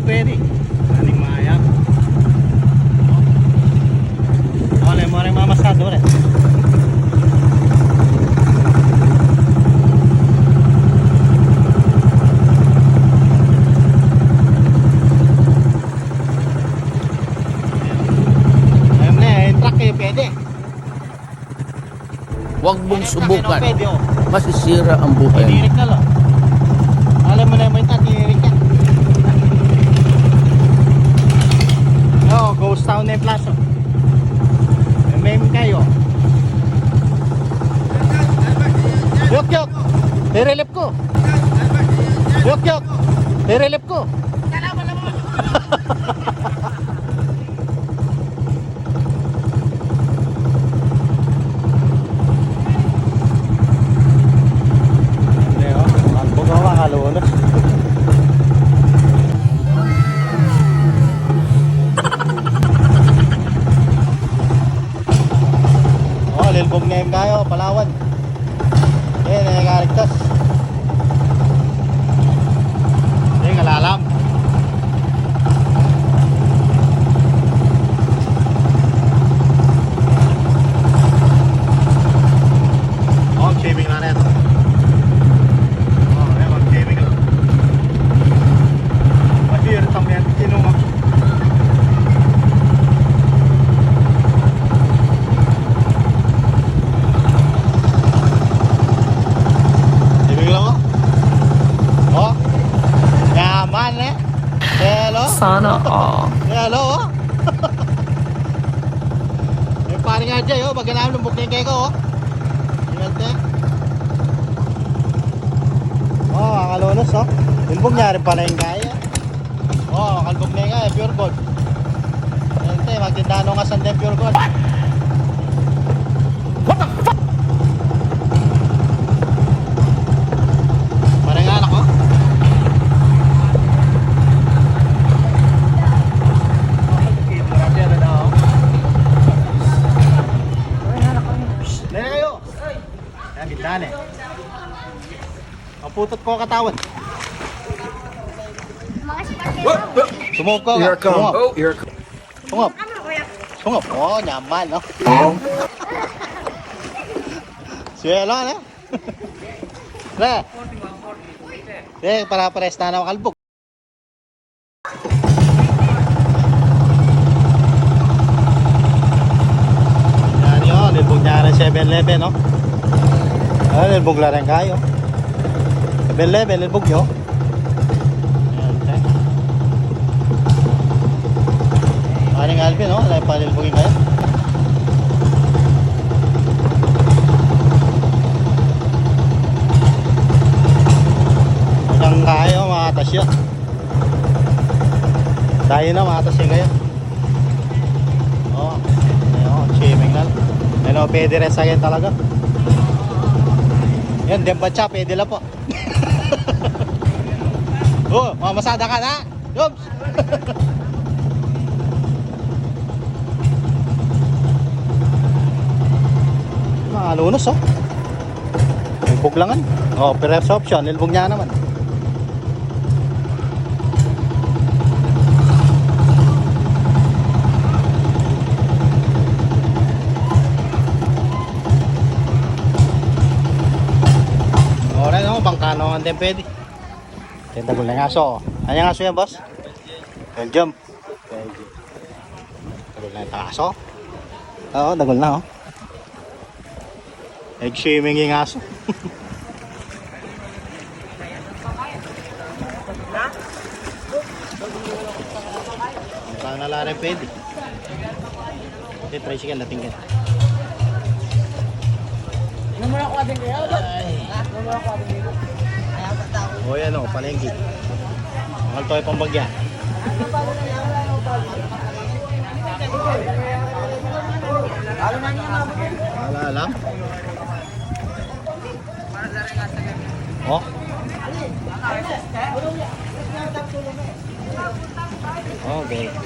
ay pwede. Aning maayap. Oleh, mo rin mamasado rin. Huwag mong subukan. Oh. Masisira ang buhay. Ay, direct na lang. Alam mo na may tati town na yung. May meme kayo. Yok, yok. Nirelip ko. Yok, yok. Nirelip ko. Hindi, Lilbog na yung kayo, Palawan. Eh, nagkakarigtas. Eh, kalalam. Oh, shaving na rin. Oh, eh, mag-shaving lang. Mahirap ang yan, tinunga. Shaving lang ako. Oh, yaman eh. Hello? Sana all. Hello, oh. May pare nga dyan, oh. Magkanaam ng bukling kayo, oh. Inante. Oh, kakalonos, oh. Ilbog niya pala yung kaya. Oh, kalbog na yung kaya, pure gold. Inante, magtindahan nga sandem pure gold. What the fuck? Maputot ko katawan. Sumop ko. Here I come. Sumop. Oh, here I come. Sumop. Sumop. Oh, nyaman, no? Suelo, ano? Re. Re, para pares na naman kalbog. Yan yun, nilbog niya rin 7-Eleven, no? Ah, nilbog la rin kayo. 7-Eleven, nilbog nyo. Yan, check. Aling Alvin, no? Alam pa nilbogin kayo. Hanggang kayo, makatas yun. Tayo na, makatas yun kayo. Oo. Oh, swimming na lang. Ano, pwede rin sa akin talaga. Yan, dembacha, pwede lang po. oh, mamasada ka na. Jobs! Mga lunos, oh. Ilbog langan. Oh, perhaps option, ilbog niya naman. No, bangkano ang pwede. Tenda ko lang aso. Ano yung aso yan, boss? Belgium. Belgium. Dagol na yung aso. Oo, dagol na, oh. Egg shaming yung aso. Bang nalari pwede. Ito, tricycle natin ka. Ay. O yan o, palengke. Mahal to ay pambagya. Wala alam. Oh. Okay.